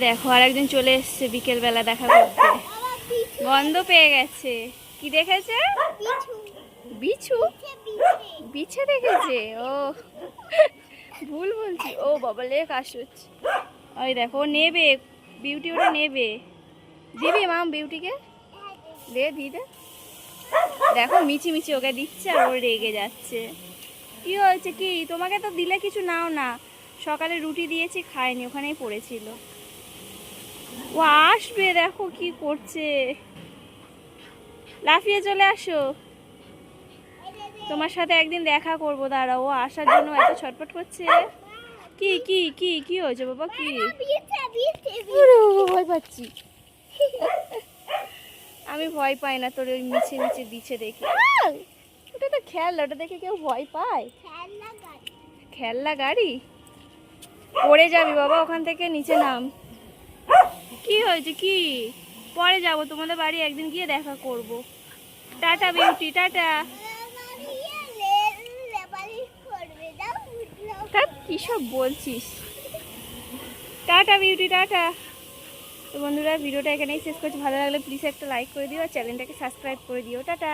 দেখো আর একজন চলে এসছে বিকেল বেলা দেখা করতে। গন্ধ পেয়ে গেছে। কি দেখেছে? বিছু। বিছে দেখেছে? ও, ভুল বলছি। ও বাবা লে কাশ হচ্ছে ওই দেখো নেবে। বিউটি ওটা নেবে। দিবি মাম বিউটিকে? দে দি দে। দেখো মিচি মিচি ওকে দিচ্ছে আর ও রেগে যাচ্ছে। কি হয়েছে কি? তোমাকে তো দিলে কিছু নাও না। সকালে রুটি দিয়েছি খায়নি ওখানেই পড়েছিল। ও আসবে দেখো কি করছে। লাফিয়ে চলে আসো। তোমার সাথে একদিন দেখা করব দাঁড়া ও আসার জন্য এত ছটফট করছে। কি কি কি কি হয়েছে বাবা কি? ভয় পাচ্ছি। আমি ভয় পাই না তোর ওই মিছে মিছে দিচ্ছে দেখে। ওটা তো খেলনা ওটা দেখে কেউ ভয় পায়। খেলনা গাড়ি? পড়ে যাবি বাবা ওখান থেকে নিচে নাম। কি হয়েছে? কি? পরে যাব, তোমাদের বাড়ি একদিন গিয়ে দেখা করব। Tata, beauty, tata. কী সব বলছিস? Tata, beauty, tata. তো বন্ধুরা, ভিডিওটা এখানেই শেষ করছি। ভালো লাগলে প্লিজ একটা লাইক করে দিও আর চ্যানেলটাকে সাবস্ক্রাইব করে দিও। টাটা।